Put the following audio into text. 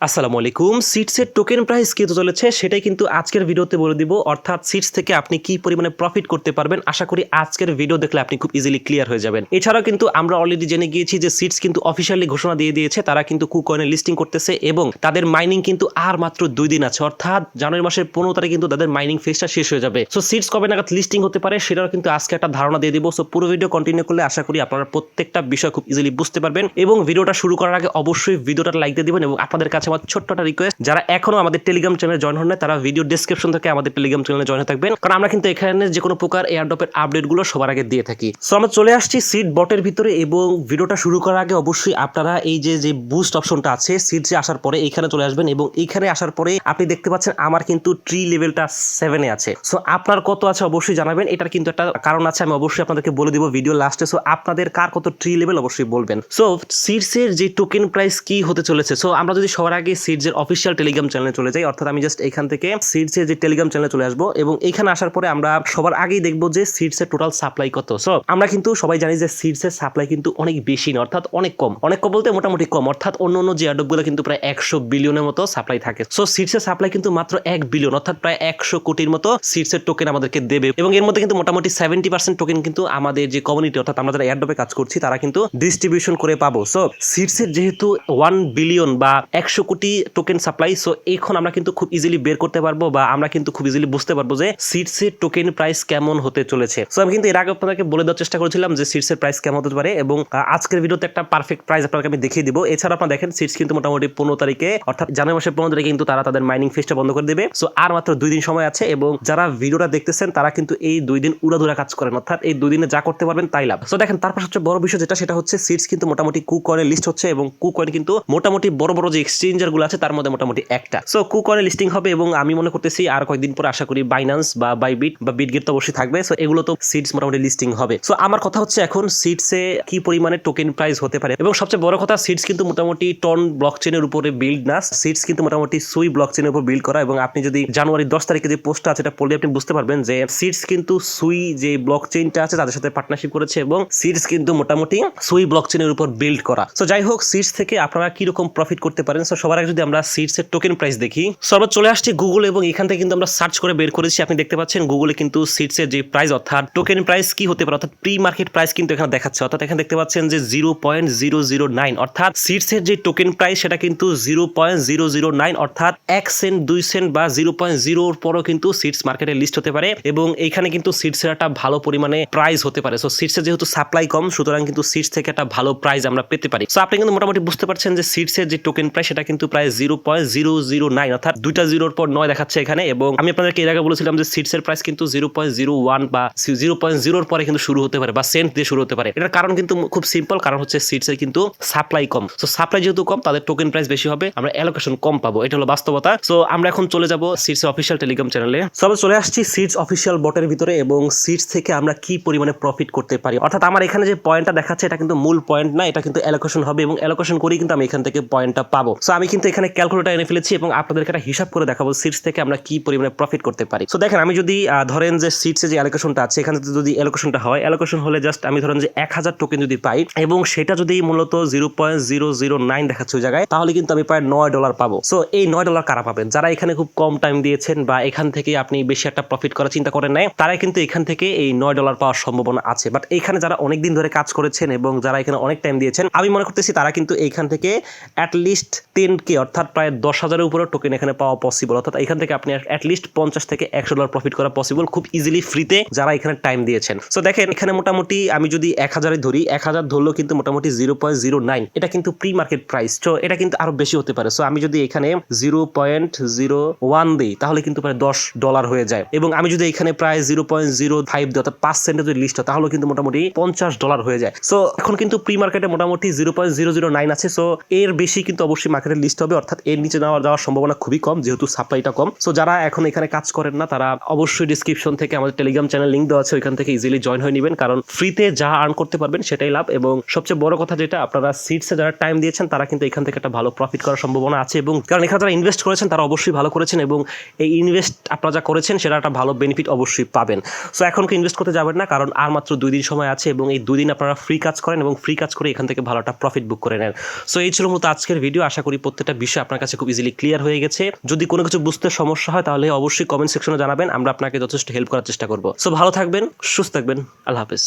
আসসালামু আলাইকুম। সিটসের token price কত চলেছে, সেটাই কিন্তু আজকের ভিডিওতে বলে দিব। অর্থাৎ সিটস থেকে আপনি কি পরিমাণে প্রফিট করতে পারবেন? আশা করি আজকের ভিডিও দেখলে আপনি খুব ইজিলি ক্লিয়ার হয়ে যাবেন। এছাড়াও কিন্তু আমরা অলরেডি জেনে গিয়েছি যে সিটস কিন্তু অফিসিয়ালি ঘোষণা দিয়ে দিয়েছে, তারা কিন্তু কুকয়েনে লিস্টিং করতেছে এবং তাদের মাইনিং কিন্তু আর মাত্র দুই দিন আছে। অর্থাৎ জানুয়ারি মাসের পনেরো তারিখে কিন্তু তাদের মাইনিং ফেজটা শেষ হয়ে যাবে। সো সিটস কবে নাগাদ লিস্টিং হতে পারে, সেটাও কিন্তু আজকে একটা ধারণা দিয়ে দিব। সো পুরো ভিডিও কন্টিনিউ করলে আশা করি আপনারা প্রত্যেকটা বিষয় খুব ইজিলি বুঝতে পারবেন এবং ভিডিওটা শুরু করার আগে অবশ্যই ভিডিওটা লাইক দিয়ে দিবেন এবং আপনাদের কাছে আমার ছোট্ট একটা রিকোয়েস্ট যারা এখনও আমাদের টেলিগ্রাম চ্যানেলে জয়েন হন না তারা ভিডিও ডিসক্রিপশন থেকে আমাদের টেলিগ্রাম চ্যানেলে জয়েন থাকবেন। কারণ আমরা কিন্তু এখানে যে কোনো প্রকার এয়ারড্রপের আপডেটগুলো সবার আগে দিয়ে থাকি। সো আমরা চলে আসছি সিট বটের ভিতরে এবং ভিডিওটা শুরু করার আগে অবশ্যই আপনারা এই যে যে বুস্ট অপশনটা আছে সিটসে আসার পরে এইখানে চলে আসবেন এবং এইখানে আসার পরে আপনি দেখতে পাচ্ছেন আমার কিন্তু ট্রি লেভেলটা সেভেনে আছে। সো আপনার কত আছে অবশ্যই জানাবেন। এটার কিন্তু একটা কারণ আছে, আমি অবশ্যই আপনাদেরকে বলে দিব ভিডিও লাস্টে সো আপনাদের কার কত ট্রি লেভেল অবশ্যই বলবেন। সো সিটসের যে টোকেন প্রাইস কি হতে চলেছে? সো আমরা যদি সবার আগে সিটসের অফিসিয়াল টেলিগ্রাম চ্যানেলে চলে যাই। অর্থাৎ আমি জাস্ট এখান থেকে সিটসের যে টেলিগ্রাম চ্যানেলে চলে আসব এবং এখানে আসার পরে আমরা সবার আগেই দেখব যে সিটসের টোটাল সাপ্লাই কত। সো আমরা কিন্তু সবাই জানি যে সিটসের সাপ্লাই কিন্তু অনেক বেশি না, অর্থাৎ অনেক কম। অনেক কম বলতে মোটামুটি কম, অর্থাৎ অন্য অন্য যে অ্যাডপগুলো কিন্তু প্রায় একশো বিলিয়নের মতো সাপ্লাই থাকে। সো সিটসের সাপ্লাই কিন্তু মাত্র এক বিলিয়ন অর্থাৎ প্রায় একশো কোটির মতো সিটসের টোকেন আমাদেরকে দেবে। এবং এর মধ্যে কিন্তু মোটামুটি সেভেন্টি পার্সেন্ট টোকেন কিন্তু আমাদের যে কমিউনিটি অর্থাৎ আমরা যারা এয়ারডপে কাজ করছি, তারা কিন্তু ডিস্ট্রিবিউশন করে পাবো। সো সিটসের যেহেতু ওয়ান বিলিয়ন বা একশো কোটি টোকেন সাপ্লাই সো এখন আমরা কিন্তু খুব ইজিলি বের করতে পারব বা আমরা কিন্তু খুব ইজিলি বুঝতে পারব যে সিটসের টোকেন প্রাইস কেমন হতে চলেছে। সো আমি কিন্তু এর আগে আপনাদেরকে বলে দেওয়ার চেষ্টা করেছিলাম যে সিটসের প্রাইস কেমন হতে পারে এবং আজকের ভিডিওতে একটা পারফেক্ট প্রাইস আপনাকে আমি দেখিয়ে দিব। এছাড়া আপনারা দেখেন সিটস কিন্তু মোটামুটি পনেরো তারিখে, অর্থাৎ জানুয়ারি মাসের পনেরো তারিখে কিন্তু তারা তাদের মাইনিং ফিসটা বন্ধ করে দেবে। সো আর মাত্র দুই দিন সময় আছে এবং যারা ভিডিওটা দেখতেছেন, তারা কিন্তু এই দুই দিন উড়াধুরা কাজ করেন, অর্থাৎ এই দুই দিনে যা করতে পারবেন তাই লাভ। সো দেখেন তারপর সবচেয়ে বড় বিষয় যেটা, সেটা হচ্ছে সিটস কিন্তু মোটামুটি কু কয়েনে লিস্ট হচ্ছে এবং কু কয়েন কিন্তু মোটামুটি বড় বড় যে এক্সচেঞ্জার গুলো আছে, তার মধ্যে মোটামুটি একটা। সো কু কয়েনে লিস্টিং হবে এবং আমি মনে করতেছি আর কয়েকদিন পরে আশা করি বাইন্যান্স বা বাইবিট বা বিটগেট তো অবশ্যই থাকবে। সো এগুলো তো সিটস মোটামুটি লিস্টিং হবে। সো আমার কথা হচ্ছে এখন সিটসে কি পরিমাণে টোকেন প্রাইস হতে পারে? এবং সবচেয়ে বড় কথা সিটস কিন্তু মোটামুটি টন ব্লক চেনের উপরে বিল্ড না। সিটস কিন্তু মোটামুটি সুই ব্লক চেনের উপর বিল্ড করা এবং আপনি যদি জানুয়ারি দশ তারিখে যে পোস্টটা আছে, এটা পড়লে আপনি বুঝতে পারবেন যে সিটস কিন্তু সুই যে ব্লক চেইনটা আছে, তাদের সাথে পার্টনারশিপ করেছে এবং সিটস কিন্তু মোটামুটি সুই ব্লক চেনের উপর বিল্ড করা। সো যাই হোক সিটস থেকে আপনারা কীরকম প্রফিট করতে পারেন? সো সবার আগে যদি আমরা সিটস এর টোকেন প্রাইস দেখি সো আমরা চলে আসছি গুগল এবং এখান থেকে কিন্তু আমরা সার্চ করে বের করেছি। আপনি দেখতে পাচ্ছেন গুগলে কিন্তু সিটস এর যে প্রাইস অর্থাৎ টোকেন প্রাইস কি হতে পারে, অর্থাৎ প্রি মার্কেট প্রাইস কিন্তু এখানে দেখাচ্ছে। অর্থাৎ এখানে দেখতে পাচ্ছেন যে zero point zero zero nine অর্থাৎ সিটস এর যে টোকেন প্রাইস সেটা কিন্তু zero point zero zero nine অর্থাৎ এক সেন্ট দুই সেন্ট বা জিরো পয়েন্ট জিরোর পরও কিন্তু সিটস মার্কেটে লিস্ট হতে পারে এবং এইখানে কিন্তু সিটস এর একটা ভালো পরিমাণে প্রাইস হতে পারে। সো সিটস এর যেহেতু সাপ্লাই কম, সুতরাং কিন্তু সিটস থেকে একটা ভালো প্রাইস আমরা পেতে পারি। সো আপনি কিন্তু মোটামুটি বুঝতে পারছেন যে সিটস এর যে টোকেন প্রাইস সেটা কিন্তু প্রায় zero point zero zero nine অর্থাৎ দুইটা জিরোর পর নয় দেখাচ্ছে এখানে এবং আমি আপনাদেরকে এর আগে বলেছিলাম যে সিটস এর প্রাইস কিন্তু জিরো পয়েন্ট জিরো ওয়ান বা জিরো পয়েন্ট জিরোর পরে কিন্তু শুরু হতে পারে বা সেন্ট দিয়ে শুরু হতে পারে। এটার কারণ কিন্তু খুব সিম্পল কারণ হচ্ছে সিটস এর কিন্তু সাপ্লাই কম। সো সাপ্লাই যেহেতু কম, তাদের টোকেন প্রাইস বেশি হবে, আমরা অ্যালোকেশন কম পাবো। এটা হলো বাস্তবতা। সো আমরা এখন চলে যাব সিটস অফিসিয়াল টেলিগ্রাম চ্যানেলে সো চলে আসছি সিটস অফিসিয়াল বটের ভিতরে এবং সিটস থেকে আমরা কি পরিমাণে প্রফিট করতে পারি? অর্থাৎ আমার এখানে যে পয়েন্টটা দেখাচ্ছে, এটা কিন্তু মূল পয়েন্ট না, এটা কিন্তু অ্যালোকেশন হবে এবং অ্যালোকেশন করেই কিন্তু আমি এখান থেকে পয়েন্টটা পাবো। সো আমি কিন্তু এখানে ক্যালকুলেটার এনে ফেলেছি এবং আপনাদেরকে একটা হিসাব করে দেখাবো সিটস থেকে আমরা কি পরিমাণে প্রফিট করতে পারি। সো দেখেন, আমি যদি ধরেন যে সিটসে যে অ্যালোকেশনটা আছে, এখানে যদি অ্যালোকেশনটা হয় অ্যালোকেশন হলে জাস্ট আমি ধরেন যে এক হাজার টোকেন যদি পাই এবং সেটা যদি মূলত zero point zero zero nine দেখাচ্ছে ওই জায়গায়, তাহলে কিন্তু আমি প্রায় নয় ডলার পাবো। সো এই নয় ডলার কারা পাবেন? যারা এখানে খুব কম টাইম দিয়েছেন বা এখান থেকে আপনি বেশি একটা প্রফিট করার চিন্তা করেন নাই তারা কিন্তু এখান থেকে এই নয় ডলার পাওয়ার সম্ভাবনা আছে। বাট এখানে যারা অনেক দিন ধরে কাজ করেছেন এবং যারা এখানে অনেক টাইম দিয়েছেন, আমি মনে করতেছি তারা কিন্তু এইখান থেকে অ্যাটলিস্ট টেন কে, অর্থাৎ প্রায় দশ হাজারের উপরে টোকেন এখানে পাওয়া পসিবল অর্থাৎ এখান থেকে আপনি অ্যাটলিস্ট পঞ্চাশ থেকে একশো ডলার প্রফিট করা পসিবল খুব ইজিলি ফ্রিতে যারা এখানে টাইম দিয়েছেন। সো দেখেন, এখানে মোটামুটি আমি যদি এক হাজারে ধরি, এক হাজার ধরলেও কিন্তু মোটামুটি জিরো পয়েন্ট জিরো নাইন এটা কিন্তু প্রি মার্কেট প্রাইস তো এটা কিন্তু আরও বেশি হতে পারে। সো আমি যদি এখানে জিরো পয়েন্ট জিরো ওয়ান দিই, তাহলে কিন্তু প্রায় দশ ডলার হয়ে যায়। এবং আমি যদি এখানে প্রায় জিরো পয়েন্ট জিরো ফাইভ দিই, অর্থাৎ পাঁচ সেন্টের যদি লিস্ট হয় তাহলে কিন্তু মোটামুটি পঞ্চাশ ডলার হয়ে যায়। সো এখন কিন্তু প্রি মার্কেটে মোটামুটি zero point zero zero nine আছে। সো এর বেশি কিন্তু অবশ্যই মার্কেটের লিস্ট হবে। অর্থাৎ এর নিচে নেওয়া যাওয়ার সম্ভাবনা খুবই কম, যেহেতু সাপ্লাইটা কম। সো যারা এখন এখানে কাজ করেন না, তারা অবশ্যই ডিসক্রিপশন থেকে আমাদের টেলিগ্রাম চ্যানেল লিঙ্ক দেওয়া আছে, ওইখান থেকে ইজিলি জয়েন হয়ে নেবেন। কারণ ফ্রিতে যা আর্ন করতে পারবেন, সেটাই লাভ। এবং সবচেয়ে বড় কথা যেটা, আপনারা সিটসে যারা টাইম দিয়েছেন, তারা কিন্তু এখান থেকে একটা ভালো প্রফিট করার সম্ভাবনা আছে। এবং কারণ এখানে যারা ইনভেস্ট করেছেন, তারা অবশ্যই ভালো করেছেন। এবং এই ইনভেস্ট আপনারা যা করেছেন, সেটা একটা ভালো বেনিফিট অবশ্যই পাবেন। সো এখন কি ইনভেস্ট করতে যাবেন না, কারণ আর মাত্র দুই দিন সময় আছে এবং এই দুই দিন আপনারা ফ্রি কাজ করেন এবং ফ্রি কাজ করে এখান থেকে ভালো একটা প্রফিট বুক করে নেন। সো এই ছিল মতো আজকের ভিডিও আশা করি প্রত্যেকটা বিষয় আপনার কাছে খুব ইজিলি ক্লিয়ার হয়ে গেছে। যদি কোনো কিছু বুঝতে সমস্যা হয়, তাহলে অবশ্যই কমেন্ট সেকশনে জানাবেন। আমরা আপনাকে যথেষ্ট হেল্প করার চেষ্টা করব। সো ভালো থাকবেন, সুস্থ থাকবেন। আল্লাহ হাফেজ।